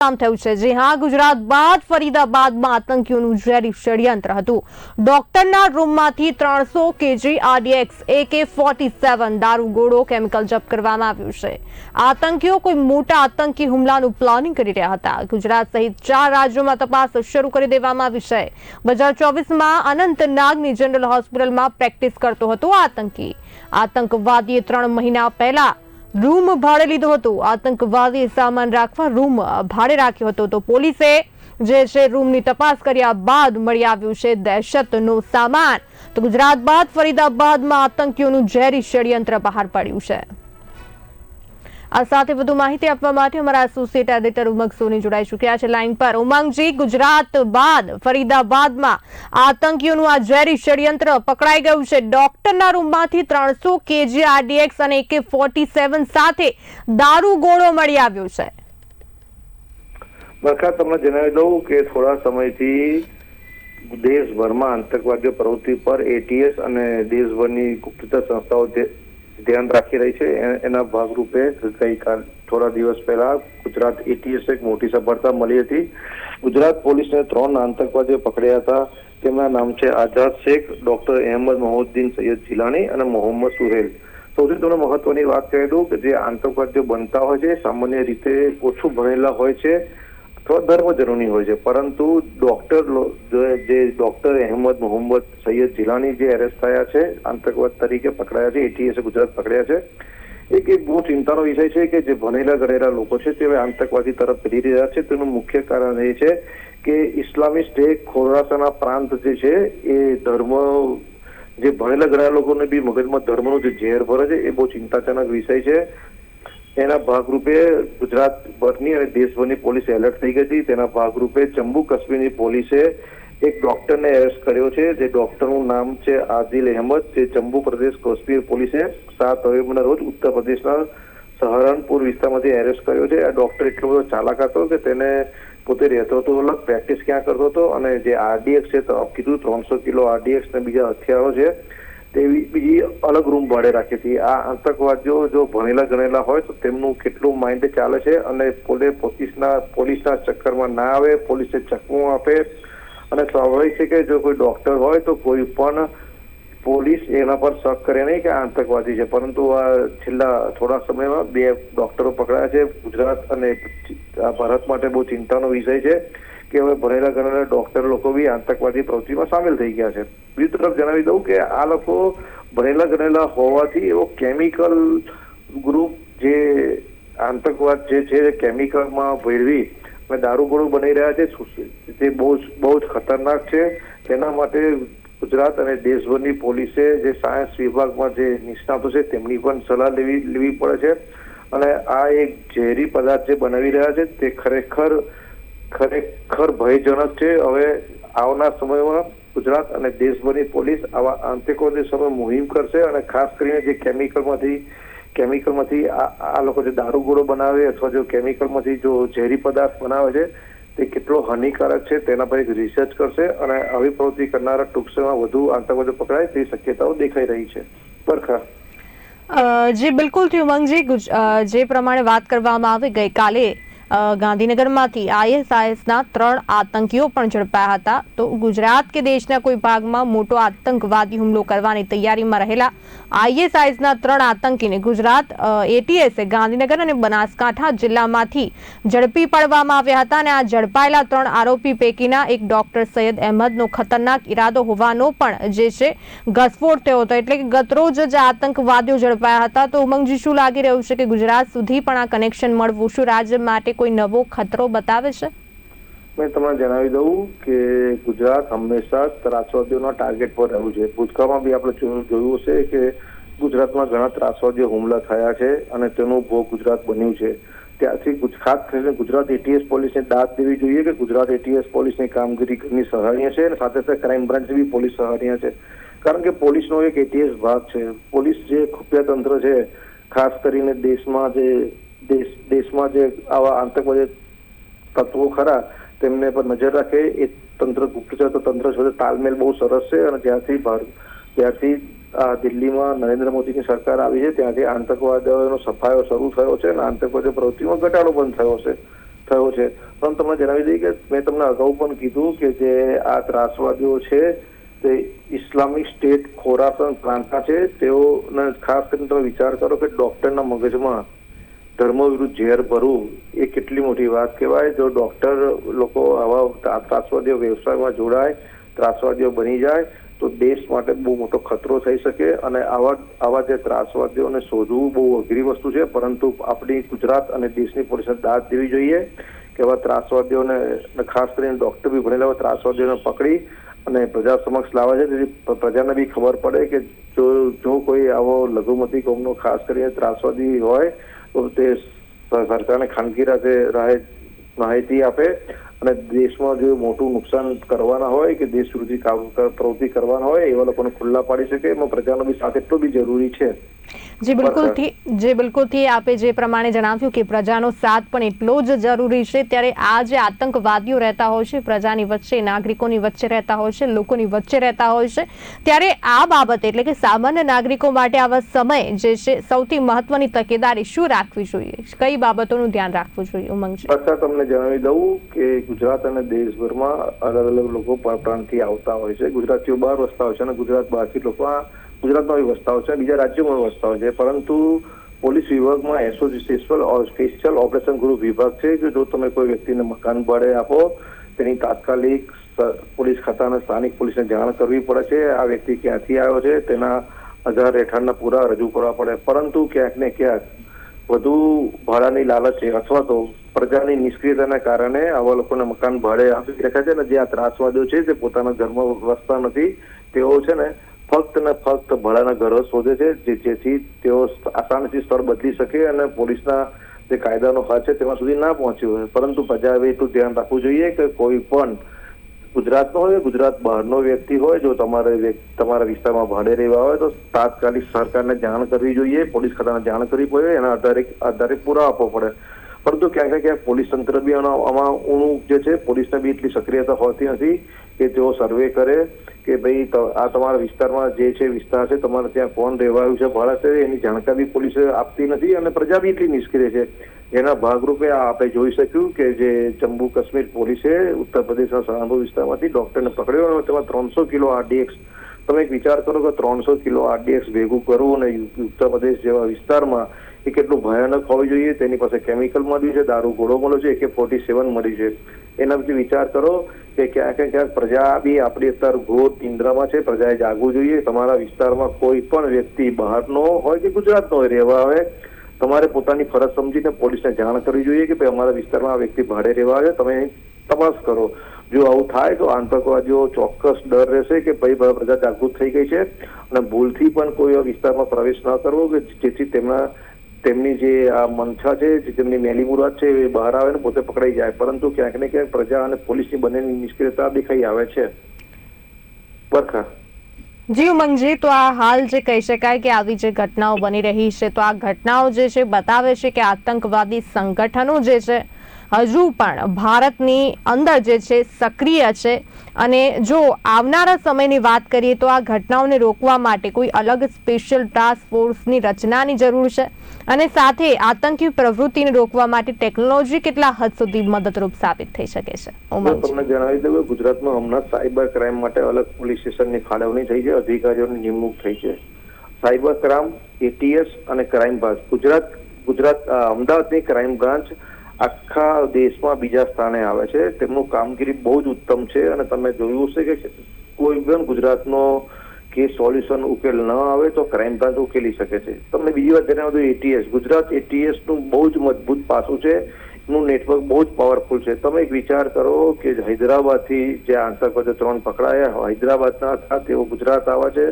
કામ થયું છે. જી હા, ગુજરાત બાદ, ફરીદાબાદમાં આતંકીઓનું ઝેરી ષડયંત્ર હતું. ડોક્ટરના રૂમમાંથી ત્રણસો KG RDX, AK forty seven દારૂગોળો chemical જપ્ત કરવામાં આવ્યું છે. આતંકીઓ કોઈ મોટા આતંકી હુમલાનું પ્લાનિંગ કરી રહ્યા હતા. ગુજરાત સહિત ચાર રાજ્યોમાં તપાસ શરૂ કરી દેવામાં આવી છે. બજાર ચોવીસમાં અનંતનાગની જનરલ હોસ્પિટલમાં પ્રેક્ટિસ કરતો હતો આતંકી. આતંકવાદીએ ત્રણ મહિના પહેલા રૂમ ભાડે લીધો હતો. આતંકવાદી સામાન રાખવા રૂમ ભાડે રાખ્યો હતો. તો પોલીસે જે છે રૂમની તપાસ કર્યા બાદ મળી આવ્યું છે દહેશતનો સામાન. તો ગુજરાત બાદ, ફરીદાબાદમાં આતંકીઓનું ઝેરી ષડયંત્ર બહાર પડ્યું છે. આ સાથે વધુ માહિતી આપવા માટે અમારા એસોસિએટ એડિટર ઉમંગ સોની જોડાઈ ચૂક્યા છે. લાઈન પર ઉમંગજી, ગુજરાત બાદ, ફરીદાબાદમાં આતંકીઓનું આ ઝેરી ષડયંત્ર પકડાઈ ગયું છે. ડોક્ટરના રૂમમાંથી ત્રણસો કેજી આરડીએક્સ અને એકે ફોર્ટી સાથે દારૂ ગોળો મળી આવ્યો છે. બરખા તમને જણાવી દઉં કે થોડા સમયથી દેશભરમાં આતંકવાદીઓ પ્રવૃત્તિ પર એટીએસ અને દેશભરની ગુપ્તતા સંસ્થાઓ ધ્યાન રાખી રહી છે. એના ભાગરૂપે ગઈકાલ થોડા દિવસ પહેલા ગુજરાત એટીએસ એક મોટી સફળતા મળી હતી. ગુજરાત પોલીસને ત્રણ આતંકવાદીઓ પકડ્યા હતા. તેમના નામ છે આઝાદ શેખ, ડોક્ટર અહેમદ મહોદ્દીન સૈયદ જિલાની અને મોહમ્મદ સુહેલ. સૌથી તમને મહત્વની વાત કહી દઉં કે જે આતંકવાદીઓ બનતા હોય છે સામાન્ય રીતે ઓછું ભણેલા હોય છે. અથવા ધર્મ જરૂરી હોય છે. પરંતુ ડોક્ટર જે ડોક્ટર અહેમદ મોહમ્મદ સૈયદ જિલાની જે એરેસ્ટ થયા છે, આતંકવાદ તરીકે પકડાયા છે એટીએસે ગુજરાત પકડ્યા છે, એક એક બહુ ચિંતાનો વિષય છે કે જે ભણેલા ગણેલા લોકો છે તે આતંકવાદી તરફ ફરી રહ્યા છે. તેનું મુખ્ય કારણ એ છે કે ઇસ્લામી સ્ટેટ ખોરાસાના પ્રાંત જે છે, એ ધર્મ, જે ભણેલા ગણેલા લોકોને બી મગજમાં ધર્મનું જે ઝેર ભરે છે, એ બહુ ચિંતાજનક વિષય છે. એના ભાગરૂપે ગુજરાત ભરની અને દેશભરની પોલીસ એલર્ટ થઈ ગઈ હતી. તેના ભાગરૂપે જમ્મુ કાશ્મીરની પોલીસે એક ડોક્ટરને એરેસ્ટ કર્યો છે. જે ડોક્ટરનું નામ છે આદિલ અહેમદ. જે જમ્મુ પ્રદેશ કાશ્મીર પોલીસે સાત નવેમ્બરના રોજ ઉત્તર પ્રદેશના સહારનપુર વિસ્તારમાંથી એરેસ્ટ કર્યો છે. આ ડોક્ટર એટલો બધો ચાલાક હતો કે તેને પોતે રહેતો હતો, અલગ પ્રેક્ટિસ ક્યાં કરતો હતો અને જે આરડીએક્સ છે કીધું ત્રણસો કિલો આરડીએક્સ ને બીજા હથિયારો છે. તેવી બીજી અલગ રૂમ ભાડે રાખી હતી. આ આતંકવાદીઓ જો ભણેલા ગણેલા હોય તો તેમનું કેટલું માઇન્ડ ચાલે છે અને પોતે પોલીસના પોલીસના ચક્કરમાં ના આવે, પોલીસે ચકમું આપે. અને સ્વાભાવિક છે કે જો કોઈ ડોક્ટર હોય તો કોઈ પણ પોલીસ એના પર શક કરે નહીં કે આતંકવાદી છે. પરંતુ આ છેલ્લા થોડા સમયમાં બે ડોક્ટરો પકડાયા છે. ગુજરાત અને ભારત માટે બહુ ચિંતાનો વિષય છે. કે હવે ભણેલા ગણેલા ડોક્ટર લોકો બી આતંકવાદી પ્રવૃત્તિમાં સામેલ થઈ ગયા છે. બીજી તરફ જણાવી દઉં કે આ લોકો ભણેલા ગણેલા હોવાથી એવો કેમિકલ ગ્રુપ જે આતંકવાદ જે છે એ કેમિકલમાં ભેળવી અને દારૂગોળો બની રહ્યા છે તે બહુ જ બહુ જ ખતરનાક છે. તેના માટે ગુજરાત અને દેશભરની પોલીસે જે સાયન્સ વિભાગમાં જે નિષ્ણાતો છે, તેમની પણ સલાહ લેવી લેવી પડે છે. અને આ એક ઝેરી પદાર્થ જે બનાવી રહ્યા છે, તે ખરેખર ખરેખર ભયજનક છે. હવે આવનાર સમયમાં ગુજરાત અને દેશભરની પોલીસ આવા આતંકવાદી સામે મુહિમ કરશે અને ખાસ કરીને જે કેમિકલમાંથી કેમિકલમાંથી આ લોકો જે દારૂગોળો બનાવે અથવા જો કેમિકલમાંથી જો ઝેરી પદાર્થ બનાવે છે, તે કેટલો હાનિકારક છે તેના પર એક રિસર્ચ કરશે અને આવી પ્રવૃત્તિ કરનારા ટૂંક સમયમાં વધુ આતંકવાદીઓ પકડાય તેવી શક્યતાઓ દેખાઈ રહી છે. બરખા જી બિલકુલથી ઉમંગજી જે પ્રમાણે વાત કરવામાં આવી ગઈકાલે ગાંધીનગરમાંથી આઈએસઆઈએસના ત્રણ આતંકીઓ પણ ઝડપાયા હતા. તો ગુજરાત કે દેશના કોઈ ભાગમાં મોટો આતંકવાદી હુમલો કરવાની તૈયારીમાં રહેલા આઈએસઆઈએસના ત્રણ આતંકીને ગુજરાત એટીએસે ગાંધીનગર અને બનાસકાંઠા જિલ્લામાંથી ઝડપી પાડવામાં આવ્યા હતા અને આ ઝડપાયેલા ત્રણ આરોપી પૈકીના એક ડોક્ટર સૈયદ અહેમદનો ખતરનાક ઈરાદો હોવાનો પણ જે છે ઘસફોડ થયો હતો. એટલે કે ગતરોજ જ આતંકવાદીઓ ઝડપાયા હતા. તો ઉમંગજી, શું લાગી રહ્યું છે કે ગુજરાત સુધી પણ આ કનેક્શન મળવું? શું રાજ્ય માટે કોઈ નવો ખતરો બતાવે છે? મેં તમને જણાવી દઉં કે ગુજરાત હંમેશા ત્રાસવાદીઓના ટાર્ગેટ પર રહ્યું છે ભૂતકાળમાં બી આપણે જોયું હશે કે ગુજરાતમાં ઘણા ત્રાસવાદીઓ હુમલા થયા છે અને તેનું ભોગ ગુજરાત બન્યું છે. ત્યારથી ખાસ કરીને ગુજરાત એટીએસ પોલીસને દાદ દેવી જોઈએ કે ગુજરાત એટીએસ પોલીસની કામગીરી ઘણી સરાહનીય છે અને સાથે સાથે ક્રાઇમ બ્રાન્ચ બી પોલીસ સરાહનીય છે. કારણ કે પોલીસનો એક એટીએસ ભાગ છે. પોલીસ જે ખુફિયા તંત્ર છે, ખાસ કરીને દેશમાં જે દેશ દેશમાં જે આવા આતંકવાદી તત્વો ખરા, તેમને પર નજર રાખે. એ તંત્ર ગુપ્તચર તંત્ર સાથે તાલમેલ બહુ સરસ છે અને જ્યાંથી ભારત ત્યારથી આ દિલ્હીમાં નરેન્દ્ર મોદીની સરકાર આવી છે, ત્યાંથી આતંકવાદીઓનો સફાયો શરૂ થયો છે અને આતંકવાદી પ્રવૃત્તિમાં ઘટાડો પણ થયો છે થયો છે. પણ તમને જણાવી દઈએ કે મેં તમને અગાઉ પણ કીધું કે જે આ ત્રાસવાદીઓ છે, તે ઇસ્લામિક સ્ટેટ ખોરાસન પ્રાંતના છે. તેઓને ખાસ કરીને તમે વિચાર કરો કે ડોક્ટરના મગજમાં ધર્મ વિરુદ્ધ ઝેર ભરવું એ કેટલી મોટી વાત કહેવાય? જો ડોક્ટર લોકો આવા ત્રાસવાદીઓ વ્યવસાયમાં જોડાય, ત્રાસવાદીઓ બની જાય, તો દેશ માટે બહુ મોટો ખતરો થઈ શકે અને આવા આવા જે ત્રાસવાદીઓને શોધવું બહુ અઘરી વસ્તુ છે. પરંતુ આપણી ગુજરાત અને દેશની પોલીસને દાદ દેવી જોઈએ કે આવા ત્રાસવાદીઓને ખાસ કરીને ડોક્ટર બી ભણેલા ત્રાસવાદીઓને પકડી અને પ્રજા સમક્ષ લાવે છે. જેથી પ્રજાને બી ખબર પડે કે જો જો કોઈ આવો લઘુમતી કોમનો ખાસ કરીને ત્રાસવાદી હોય તો સરકારને ખાનગી રાહે માહિતી આપે અને દેશમાં જો મોટું નુકસાન કરવાના હોય કે દેશ વિરોધી પ્રવૃત્તિ કરવાના હોય એવા લોકોને ખુલ્લા પાડી શકે એમાં પ્રજાનો બી સાથ એટલો બી જરૂરી છે. જી બિલકુલથી જે બિલકુલથી આપે જે પ્રમાણે જણાવ્યું કે પ્રજાનો સાથ પણ એટલો જ જરૂરી છે. ત્યારે આ જે આતંકવાદીઓ રહેતા હોય છે પ્રજાની વચ્ચે નાગરિકોની વચ્ચે રહેતા હોય છે લોકોની વચ્ચે રહેતા હોય છે ત્યારે આ બાબતે એટલે કે સામાન્ય નાગરિકો માટે આવા સમય જે છે સૌથી મહત્વની તકેદારી શું રાખવી જોઈએ? કઈ બાબતોનું ધ્યાન રાખવું જોઈએ ઉમંગ પાછા તમને જણાવી દઉં કે ગુજરાત અને દેશભરમાં અલગ અલગ લોકો પર- પ્રાંતથી આવતા હોય છે. ગુજરાતીઓ બહાર વસતા હોય છે અને ગુજરાત બહારથી લોકો આ ગુજરાતમાં બી વસતા છે, બીજા રાજ્યોમાં વસ્તાઓ છે, પરંતુ પોલીસ વિભાગમાં SOG special special operation group વિભાગ છે કે જો તમે કોઈ વ્યક્તિને મકાન ભાડે આપો, તેની તાત્કાલિક પોલીસ ખાતાના સ્થાનિક પોલીસને જાણ કરવી પડે છે, આ વ્યક્તિ ક્યાંથી આવ્યો છે, તેના આધાર હેઠળના પૂરા રજૂ કરવા પડે. પરંતુ ક્યાંક ને ક્યાંક વધુ ભાડાની લાલચે અથવા તો પ્રજાની નિષ્ક્રિયતાના કારણે આવા લોકોને મકાન ભાડે આપી રાખ્યા છે ને જે આ ત્રાસવાદીઓ છે તે પોતાના ઘરમાં વસતા નથી, તેઓ છે ને ફક્ત ને ફક્ત ભાડાના ઘરો શોધે છે જેથી તેઓ આસાનીથી સ્થળ બદલી શકે અને પોલીસના જે કાયદાનો હાથ છે તેમાં સુધી ના પહોંચ્યું હોય. પરંતુ પ્રજાએ એટલું ધ્યાન રાખવું જોઈએ કે કોઈ પણ ગુજરાતનો હોય, ગુજરાત બહારનો વ્યક્તિ હોય, જો તમારે તમારા વિસ્તારમાં ભાડે રહેવા હોય તો તાત્કાલિક સરકારને જાણ કરવી જોઈએ, પોલીસ ખાતાને જાણ કરવી પડે, એના આધારે આધારે પૂરા આપવો પડે. પરંતુ ક્યાંક ને ક્યાંક પોલીસ તંત્ર બી આમાં ઊણું જે છે, પોલીસને બી એટલી સક્રિયતા હોતી નથી કે તેઓ સર્વે કરે કે ભાઈ આ તમારા વિસ્તારમાં જે છે વિસ્તાર છે, તમારે ત્યાં કોણ રહેવાયું છે, ભાડા છે, એની જાણકારી પોલીસે આપતી નથી અને પ્રજા બી એટલી નિષ્ક્રિય છે. એના ભાગરૂપે આપણે જોઈ શક્યું કે જે જમ્મુ કાશ્મીર પોલીસે ઉત્તર પ્રદેશના સહારનપુર વિસ્તારમાંથી ડોક્ટરને પકડ્યો અને તેમાં ત્રણસો કિલો આરડીએક્સ તમે વિચાર કરો કે ત્રણસો કિલો આરડીએક્સ ભેગું કરવું અને ઉત્તર પ્રદેશ જેવા વિસ્તારમાં એ કેટલું ભયાનક હોવી જોઈએ, તેની પાસે કેમિકલ મળ્યું છે, દારૂ, ગોળો મળ્યો છે એકે ફોર્ટી સેવન મળી છે. એના પછી વિચાર કરો કે ક્યાંક ક્યાંક પ્રજા બી આપણી અત્યારે ઘોર નિંદ્રામાં છે, પ્રજાએ જાગવું જોઈએ. તમારા વિસ્તારમાં કોઈ પણ વ્યક્તિ બહારનો હોય કે ગુજરાતનો હોય, રહેવા આવે, તમારે પોતાની ફરજ સમજીને પોલીસને જાણ કરવી જોઈએ કે ભાઈ અમારા વિસ્તારમાં આ વ્યક્તિ ભાડે રહેવા આવે. તમે તપાસ કરો. જો આવું થાય તો આતંકવાદીઓ ચોક્કસ ડર રહેશે કે ભાઈ પ્રજા જાગૃત થઈ ગઈ છે. અને ભૂલથી પણ કોઈ વિસ્તારમાં પ્રવેશ ન કરવો કે જેથી તેમના તેમની જે આ મંછા છે તેમની મેલી મુરાદ છે, એ બહાર આવે ને પોતે પકડાઈ જાય. પરંતુ ક્યાંક ને ક્યાંક પ્રજા અને પોલીસની બંનેની નિષ્ક્રિયતા દેખાઈ આવે છે. બરખા જી ઉમંગજી તો આ હાલ જે કહી શકાય કે આવી જે ઘટનાઓ બની રહી છે, તો આ ઘટનાઓ જે છે, બતાવે છે કે આતંકવાદી સંગઠનો જે છે હજુ પણ ભારતની અંદર જે છે સક્રિય છે. અને જો આવનારા સમયની વાત કરીએ તો આ ઘટનાઓને રોકવા માટે કોઈ અલગ સ્પેશિયલ ટાસ્ક ફોર્સની રચનાની જરૂર છે. અને સાથે આતંકી પ્રવૃત્તિને રોકવા માટે ટેકનોલોજી કેટલા હદ સુધી મદદરૂપ સાબિત થઈ શકે છે? તમને જણાવી દઉં કે ગુજરાતમાં હમણાં સાયબર ક્રાઇમ માટે અલગ પોલીસ સ્ટેશનની ફાળવણી થઈ છે અધિકારીઓની નિમણૂક થઈ છે. સાયબર ક્રાઇમ એટીએસ અને ક્રાઇમ બ્રાન્ચ. ગુજરાત ગુજરાત અમદાવાદની ક્રાઇમ બ્રાન્ચ આખા દેશમાં બીજા સ્થાને આવે છે. તેમનું કામગીરી બહુ જ ઉત્તમ છે અને તમે જોયું હશે કે કોઈ પણ ગુજરાતનો કેસ સોલ્યુશન ઉકેલ ન આવે તો ક્રાઇમ બ્રાન્ચ ઉકેલી શકે છે. તમને બીજી વાત જણાવું તો એટીએસ ગુજરાત એટીએસનું બહુ જ મજબૂત પાસું છે. નું નેટવર્ક બહુ જ પાવરફુલ છે. તમે એક વિચાર કરો કે હૈદરાબાદથી જે આતંકવાદીઓ ત્રણ પકડાયા, હૈદરાબાદના હતા, તેઓ ગુજરાત આવે છે.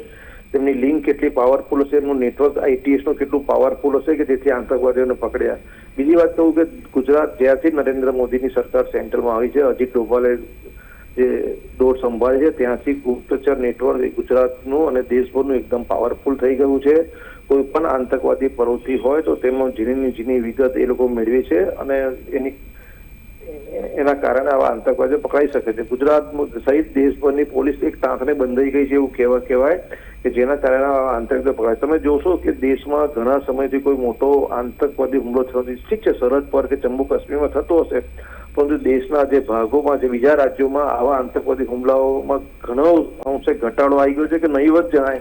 તેમની લિંક કેટલી પાવરફુલ હશે, એમનું નેટવર્ક આઈટીએસનું કેટલું પાવરફુલ હશે કે જેથી આતંકવાદીઓને પકડ્યા. બીજી વાત કહું કે ગુજરાત જ્યારથી નરેન્દ્ર મોદીની સરકાર સેન્ટરમાં આવી છે, અજીત ડોભાલે જે દોર સંભાળે છે, ત્યાંથી ગુપ્તચર નેટવર્ક ગુજરાતનું અને દેશભરનું એકદમ પાવરફુલ થઈ ગયું છે. કોઈ પણ આતંકવાદી પ્રવૃત્તિ હોય તો તેમાં ઝીણીની ઝીણી વિગત એ લોકો મેળવે છે અને એની એના કારણે આવા આતંકવાદીઓ પકડાઈ શકે છે. ગુજરાત સહિત દેશભરની પોલીસ એક તાંતને બંધાઈ ગઈ છે એવું કહેવા, કહેવાય કે જેના કારણે આવા આતંકવાદીઓ પકડાય તમે જોશો કે દેશમાં ઘણા સમયથી કોઈ મોટો આતંકવાદી હુમલો થયો નથી. ઠીક છે, સરહદ પર કે જમ્મુ કાશ્મીરમાં થતો હશે, પરંતુ દેશના જે ભાગોમાં જે બીજા રાજ્યોમાં આવા આતંકવાદી હુમલાઓમાં ઘણો અંશે ઘટાડો આવી ગયો છે કે નહીવત જણાય.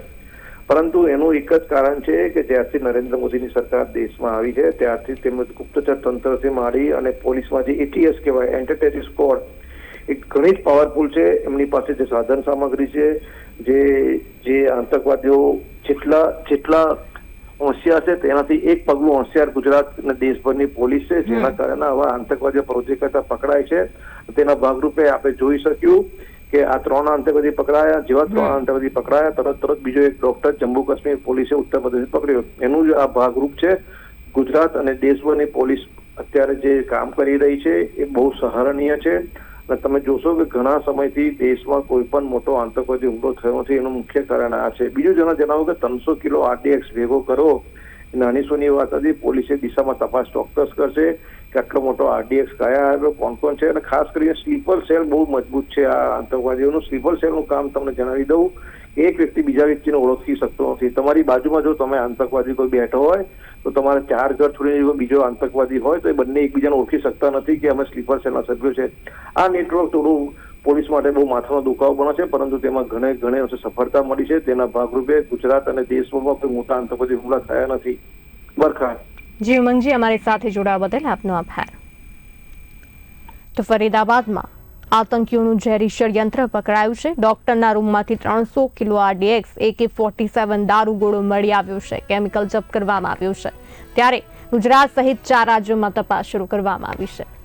પરંતુ એનું એક જ કારણ છે કે જ્યારથી નરેન્દ્ર મોદીની સરકાર દેશમાં આવી છે ત્યારથી તેમજ ગુપ્તચર તંત્રથી માંડી અને પોલીસમાં જે એટીએસ કહેવાય એન્ટરટેરી સ્કોડ એ ઘણી જ પાવરફુલ છે. એમની પાસે જે સાધન સામગ્રી છે જે જે આતંકવાદીઓ જેટલા જેટલા હોશિયાર છે તેનાથી એક પગલું હોશિયાર ગુજરાત અને દેશભરની પોલીસ છે જેના કારણે આવા આતંકવાદીઓ પ્રવૃત્તિ કરતા પકડાય છે. તેના ભાગરૂપે આપણે જોઈ શક્યું કે આ ત્રણ આતંકવાદી પકડાયા જેવા ત્રણ આતંકવાદી પકડાયા તરત તરત બીજો એક ડોક્ટર જમ્મુ કાશ્મીર પોલીસે ઉત્તર પ્રદેશ પકડ્યો. એનું જ આ ભાગરૂપ છે. ગુજરાત અને દેશભરની પોલીસ અત્યારે જે કામ કરી રહી છે એ બહુ સરાહનીય છે. અને તમે જોશો કે ઘણા સમયથી દેશમાં કોઈ પણ મોટો આતંકવાદી હુમલો થયો નથી એનું મુખ્ય કારણ આ છે. બીજું જણા જણાવો કે ત્રણસો કિલો આરડીએક્સ ભેગો કરો. નાની સોની વાત હતી પોલીસે દિશામાં તપાસ ચોક્કસ કરશે. કે આટલો મોટો આરડીએક્સ કયા આવ્યો કોણ કોણ છે? અને ખાસ કરીને સ્લીપર સેલ બહુ મજબૂત છે આ આતંકવાદીઓનું. સ્લીપર સેલનું કામ તમને જણાવી દઉં. એક વ્યક્તિ બીજા વ્યક્તિને ઓળખી શકતો નથી. તમારી બાજુમાં જો તમે આતંકવાદી કોઈ બેઠો હોય, તો તમારે ચાર ઘર છોડીને બીજો આતંકવાદી હોય, તો એ બંને એકબીજાને ઓળખી શકતા નથી કે અમે સ્લીપર સેલના સભ્યો છે. આ નેટવર્ક થોડું પોલીસ માટે બહુ માથાનો દુખાવો બને છે, પરંતુ તેમાં ઘણે ઘણે સફળતા મળી છે. તેના ભાગરૂપે ગુજરાત અને દેશમાં કોઈ મોટા આતંકવાદી હુમલા થયા નથી. બરખા જી ઉમંગજી અમારી સાથે જોડાવા બદલ આપનો આભાર. તો ફરીદાબાદમાં આતંકીઓનું ઝેરી ષડયંત્ર પકડાયું છે. ડોક્ટરના રૂમમાંથી ત્રણસો kilo RDX, AK forty seven દારૂગોળો મળી આવ્યો છે. કેમિકલ જપ્ત કરવામાં આવ્યો છે. ત્યારે ગુજરાત સહિત ચાર રાજ્યોમાં તપાસ શરૂ કરવામાં આવી છે.